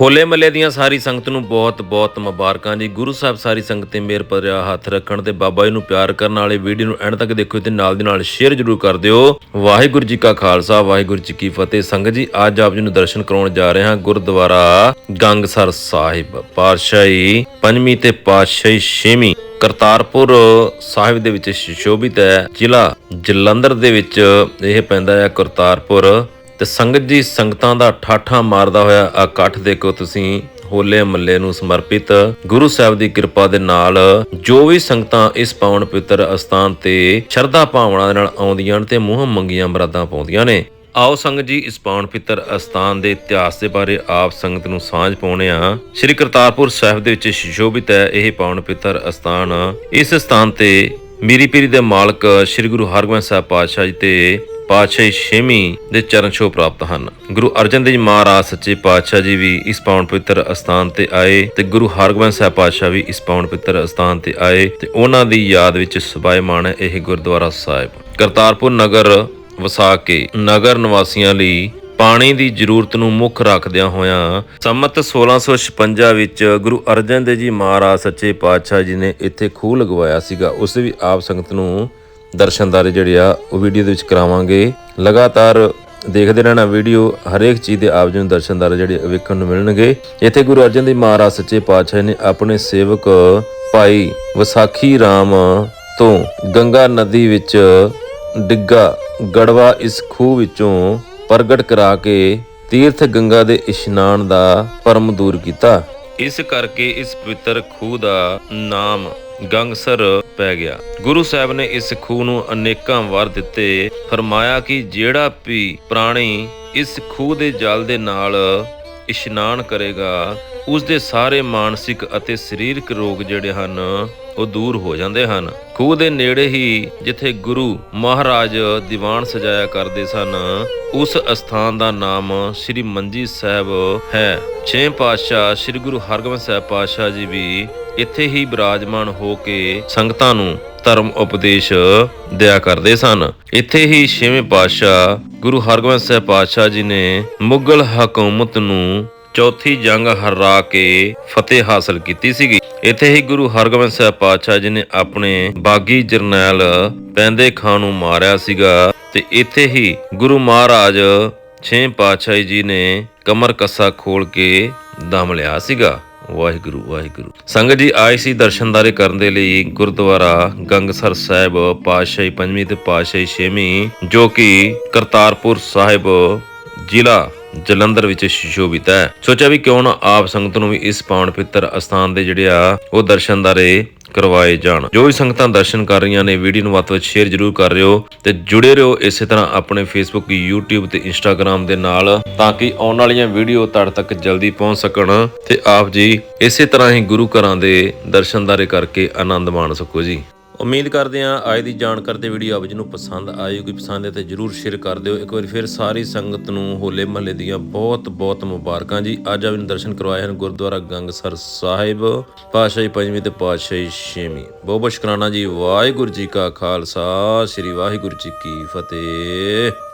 ਹੋਲੇ ਮੱਲੇ ਦੀਆਂ ਸਾਰੀ ਸੰਗਤ ਨੂੰ ਬਹੁਤ ਬਹੁਤ ਮੁਬਾਰਕਾਂ ਜੀ। ਗੁਰੂ ਸਾਹਿਬ ਸਾਰੀ ਸੰਗਤ ਤੇ ਮੇਰ ਭਰਿਆ ਹੱਥ ਰੱਖਣ ਤੇ ਬਾਬਾ ਜੀ ਨੂੰ ਪਿਆਰ ਕਰਨ ਵਾਲੇ ਵੀਡੀਓ ਨੂੰ ਐਂਡ ਤੱਕ ਦੇਖਿਓ ਤੇ ਨਾਲ ਦੀ ਨਾਲ ਸ਼ੇਅਰ ਜ਼ਰੂਰ ਕਰ ਦਿਓ। ਵਾਹਿਗੁਰੂ ਜੀ ਕਾ ਖਾਲਸਾ, ਵਾਹਿਗੁਰੂ ਜੀ ਕੀ ਫਤਿਹ। ਸੰਗਤ ਜੀ, ਅੱਜ ਆਪ ਜੀ ਨੂੰ ਦਰਸ਼ਨ ਕਰਾਉਣ ਜਾ ਰਹੇ ਹਾਂ ਗੁਰਦੁਆਰਾ ਗੰਗਸਰ ਸਾਹਿਬ, ਪਾਤਸ਼ਾਹੀ ਪੰਜਵੀਂ ਤੇ ਪਾਤਸ਼ਾਹੀ ਛੇਵੀਂ ਕਰਤਾਰਪੁਰ ਸਾਹਿਬ ਦੇ ਵਿੱਚ ਸ਼ੋਭਿਤ ਹੈ। ਜ਼ਿਲ੍ਹਾ ਜਲੰਧਰ ਦੇ ਵਿੱਚ ਇਹ ਪੈਂਦਾ ਹੈ ਕਰਤਾਰਪੁਰ। ਤੇ ਸੰਗਤ ਜੀ ਸੰਗਤਾਂ ਦਾ ਠਾਠਾ ਮਾਰਦਾ ਹੋਇਆ ਇਕੱਠ ਦੇਖੋ ਤੁਸੀਂ, ਹੋਲੇ ਮੱਲੇ ਨੂੰ ਸਮਰਪਿਤ। ਗੁਰੂ ਸਾਹਿਬ ਦੀ ਕਿਰਪਾ ਦੇ ਨਾਲ ਜੋ ਵੀ ਸੰਗਤਾਂ ਇਸ ਪਾਵਨ ਪਵਿੱਤਰ ਅਸਥਾਨ ਤੇ ਸ਼ਰਧਾ ਭਾਵਨਾ ਦੇ ਨਾਲ ਆਉਂਦੀਆਂ ਨੇ ਤੇ ਮੂੰਹ ਮੰਗੀਆਂ ਮਰਾਦਾਂ ਪਾਉਂਦੀਆਂ ਨੇ, ਆਓ ਸੰਗਤ ਜੀ ਇਸ ਪਾਵਨ ਪਿੱਤਰ ਅਸਥਾਨ ਦੇ ਇਤਿਹਾਸ ਦੇ ਬਾਰੇ ਆਪ ਸੰਗਤ ਨੂੰ ਸਾਂਝ ਪਾਉਣੇ ਆ ਸ੍ਰੀ ਕਰਤਾਰਪੁਰ ਸਾਹਿਬ ਦੇ ਵਿੱਚ ਸ਼ੋਭਿਤ ਹੈ ਇਹ ਪਾਵਨ ਪਿੱਤਰ ਅਸਥਾਨ। ਇਸ ਸਥਾਨ ਤੇ ਮੀਰੀ ਪੀਰੀ ਦੇ ਮਾਲਕ ਸ੍ਰੀ ਗੁਰੂ ਹਰਗੋਬਿੰਦ ਸਾਹਿਬ ਪਾਤਸ਼ਾਹ ਜੀ ਤੇ ਪਾਤਸ਼ਾਹੀ ਛੇਵੀਂ ਦੇ ਚਰਨ ਛੋਹ ਪ੍ਰਾਪਤ ਹਨ। ਗੁਰੂ ਅਰਜਨ ਦੇਵ ਮਹਾਰਾਜ ਸੱਚੇ ਪਾਤਸ਼ਾਹ ਜੀ ਵੀ ਇਸ ਪਾਵਨ ਪਵਿੱਤਰ ਅਸਥਾਨ ਤੇ ਆਏ ਤੇ ਗੁਰੂ ਹਰਗੋਬਿੰਦ ਸਾਹਿਬ ਪਾਤਸ਼ਾਹ ਵੀ ਇਸ ਪਾਵਨ ਪਵਿੱਤਰ ਅਸਥਾਨ ਤੇ ਆਏ ਤੇ ਉਹਨਾਂ ਦੀ ਯਾਦ ਵਿੱਚ ਸਬਾਇਮਾਨ ਹੈ ਇਹ ਗੁਰਦੁਆਰਾ ਸਾਹਿਬ। ਕਰਤਾਰਪੁਰ ਨਗਰ ਵਸਾ ਕੇ ਨਗਰ ਨਿਵਾਸੀਆਂ ਲਈ ਪਾਣੀ ਦੀ ਜ਼ਰੂਰਤ ਨੂੰ ਮੁੱਖ ਰੱਖਦਿਆਂ ਹੋਇਆਂ ਸੰਮਤ 1656 ਵਿੱਚ ਗੁਰੂ ਅਰਜਨ ਦੇਵ ਜੀ ਮਹਾਰਾਜ ਸੱਚੇ ਪਾਤਸ਼ਾਹ ਜੀ ਨੇ ਇੱਥੇ ਖੂਹ ਲਗਵਾਇਆ ਸੀਗਾ। ਉਸ ਵੀ ਆਪ ਸੰਗਤ ਨੂੰ ਦਰਸ਼ਨਦਾਰੇ ਜਿਹੜੇ ਆ, ਉਹ ਵੀਡੀਓ ਦੇ ਵਿੱਚ ਕਰਾਵਾਂਗੇ। ਲਗਾਤਾਰ ਦੇਖਦੇ ਰਹਿਣਾ ਵੀਡੀਓ, ਹਰੇਕ ਚੀਜ਼ ਦੇ ਆਪ ਜੀ ਨੂੰ ਦਰਸ਼ਨਦਾਰੇ ਜਿਹੜੇ ਵੇਖਣ ਨੂੰ ਮਿਲਣਗੇ। ਇੱਥੇ ਗੁਰੂ ਅਰਜਨ ਦੇਵ ਮਹਾਰਾਜ ਸੱਚੇ ਪਾਤਸ਼ਾਹ ਨੇ ਆਪਣੇ ਸੇਵਕ ਭਾਈ ਵਿਸਾਖੀ ਰਾਮ ਤੋਂ ਗੰਗਾ ਨਦੀ ਵਿੱਚ ਡਿੱਗਾ ਗੜਵਾ ਇਸ ਖੂਹ ਵਿੱਚੋਂ ਪ੍ਰਗਟ ਕਰਾ ਕੇ ਤੀਰਥ ਗੰਗਾ ਦੇ ਇਸ਼ਨਾਨ ਦਾ ਪਰਮ ਦੂਰ ਕੀਤਾ। ਇਸ ਕਰਕੇ ਇਸ ਪਵਿੱਤਰ ਖੂਹ ਦਾ ਨਾਮ ਗੰਗਸਰ ਪੈ ਗਿਆ। ਗੁਰੂ ਸਾਹਿਬ ਨੇ ਇਸ ਖੂਹ ਨੂੰ ਅਨੇਕਾਂ ਵਾਰ ਦਿੱਤੇ। ਫਰਮਾਇਆ ਕਿ ਜਿਹੜਾ ਵੀ ਪ੍ਰਾਣੀ ਇਸ ਖੂਹ ਦੇ ਜਲ ਦੇ ਨਾਲ ਇਸ਼ਨਾਨ ਕਰੇਗਾ ਉਸ ਦੇ ਸਾਰੇ ਮਾਨਸਿਕ ਅਤੇ ਸਰੀਰਕ ਰੋਗ ਜਿਹੜੇ ਹਨ, ਉਹ ਦੂਰ ਹੋ ਜਾਂਦੇ ਹਨ। ਖੂਹ ਦੇ ਨੇੜੇ ਹੀ ਜਿੱਥੇ ਗੁਰੂ ਮਹਾਰਾਜ ਦੀਵਾਨ ਸਜਾਇਆ ਕਰਦੇ ਸਨ, ਉਸ ਅਸਥਾਨ ਦਾ ਨਾਮ ਸ੍ਰੀ ਮੰਜੀ ਸਾਹਿਬ ਹੈ। ਛੇ ਪਾਤਸ਼ਾਹ ਸ੍ਰੀ ਗੁਰੂ ਹਰਗੋਬਿੰਦ ਸਾਹਿਬ ਪਾਤਸ਼ਾਹ ਜੀ ਵੀ ਇੱਥੇ ਹੀ ਬਿਰਾਜਮਾਨ ਹੋ ਕੇ ਸੰਗਤਾਂ ਨੂੰ ਧਰਮ ਉਪਦੇਸ਼ ਦਿਆ ਕਰਦੇ ਸਨ। ਇੱਥੇ ਹੀ ਛੇਵੇਂ ਪਾਤਸ਼ਾਹ ਗੁਰੂ ਹਰਗੋਬਿੰਦ ਸਾਹਿਬ ਪਾਤਸ਼ਾਹ ਜੀ ਨੇ ਮੁਗਲ ਹਕੂਮਤ ਨੂੰ ਚੌਥੀ ਜੰਗ ਹਰਾ ਕੇ ਫਤਿਹ ਹਾਸਲ ਕੀਤੀ ਸੀਗੀ। ਇੱਥੇ ਹੀ ਗੁਰੂ ਹਰਗੋਬਿੰਦ ਸਾਹਿਬ ਪਾਤਸ਼ਾਹ ਜੀ ਨੇ ਆਪਣੇ ਬਾਗੀ ਜਰਨੈਲ ਪੈਂਦੇ ਖਾਨ ਨੂੰ ਮਾਰਿਆ ਸੀਗਾ ਤੇ ਇੱਥੇ ਹੀ ਗੁਰੂ ਮਹਾਰਾਜ ਛੇ ਪਾਤਸ਼ਾਹੀ ਜੀ ਨੇ ਕਮਰ ਕੱਸਾ ਖੋਲ ਕੇ ਦਮ ਲਿਆ ਸੀਗਾ। ਵਾਹਿਗੁਰੂ ਵਾਹਿਗੁਰੂ। ਸੰਗਤ ਜੀ ਆਏ ਸੀ ਦਰਸ਼ਨਦਾਰੇ ਕਰਨ ਦੇ ਲਈ ਗੁਰਦੁਆਰਾ ਗੰਗਸਰ ਸਾਹਿਬ ਪਾਤਸ਼ਾਹੀ ਪੰਜਵੀਂ ਤੇ ਪਾਤਸ਼ਾਹੀ ਛੇਵੀਂ, ਜੋ ਕਿ ਕਰਤਾਰਪੁਰ ਸਾਹਿਬ ਜ਼ਿਲ੍ਹਾ ਜਲੰਧਰ ਵਿੱਚ ਸ਼ੋਭਿਤ ਹੈ। ਸੋਚਿਆ ਵੀ ਕਿਉਂ ਨਾ ਆਪ ਸੰਗਤ ਨੂੰ ਵੀ ਇਸ ਪਾਵਨ ਪਿੱਤਰ ਅਸਥਾਨ ਦੇ ਜਿਹੜੇ ਆ, ਉਹ ਦਰਸ਼ਨਦਾਰੇ ਕਰਵਾਏ ਜਾਣ। ਜੋ ਵੀ ਸੰਗਤਾਂ ਦਰਸ਼ਨ ਕਰ ਰਹੀਆਂ ਨੇ, ਵੀਡੀਓ ਨੂੰ ਵੱਧ ਤੋਂ ਵੱਧ ਸ਼ੇਅਰ ਜਰੂਰ ਕਰ ਰਿਓ ਤੇ ਜੁੜੇ ਰਹੋ ਇਸੇ ਤਰ੍ਹਾਂ ਆਪਣੇ ਫੇਸਬੁੱਕ YouTube ਤੇ Instagram ਦੇ ਨਾਲ ਤਾਂ ਕਿ ਆਉਣ ਵਾਲੀਆਂ ਵੀਡੀਓ ਤੁਹਾਡੇ ਤੱਕ ਜਲਦੀ ਪਹੁੰਚ ਸਕਣ ਤੇ ਆਪ ਜੀ ਇਸੇ ਤਰ੍ਹਾਂ ਹੀ ਗੁਰੂ ਘਰਾਂ ਦੇ ਦਰਸ਼ਨਦਾਰੇ ਕਰਕੇ ਆਨੰਦ ਮਾਣ ਸਕੋ ਜੀ। ਉਮੀਦ ਕਰਦੇ ਹਾਂ ਅੱਜ ਦੀ ਜਾਣਕਾਰੀ ਤੇ ਵੀਡੀਓ ਆਪ ਜੀ ਨੂੰ ਪਸੰਦ ਆਏਗੀ। ਪਸੰਦ ਹੈ ਤੇ ਜਰੂਰ ਸ਼ੇਅਰ ਕਰ ਦਿਓ। ਇੱਕ ਵਾਰੀ ਫਿਰ ਸਾਰੀ ਸੰਗਤ ਨੂੰ ਹੋਲੇ ਮਹੱਲੇ ਦੀਆਂ ਬਹੁਤ ਬਹੁਤ ਮੁਬਾਰਕਾਂ ਜੀ। ਅੱਜ ਆਪ ਨੂੰ ਦਰਸ਼ਨ ਕਰਵਾਏ ਹਨ ਗੁਰਦੁਆਰਾ ਗੰਗਸਰ ਸਾਹਿਬ, ਪਾਤਸ਼ਾਹੀ ਪੰਜਵੀਂ ਤੇ ਪਾਤਸ਼ਾਹੀ ਛੇਵੀਂ। ਬਹੁਤ ਬਹੁਤ ਸ਼ੁਕਰਾਨਾ ਜੀ। ਵਾਹਿਗੁਰੂ ਜੀ ਕਾ ਖਾਲਸਾ, ਸ੍ਰੀ ਵਾਹਿਗੁਰੂ ਜੀ ਕੀ ਫਤਿਹ।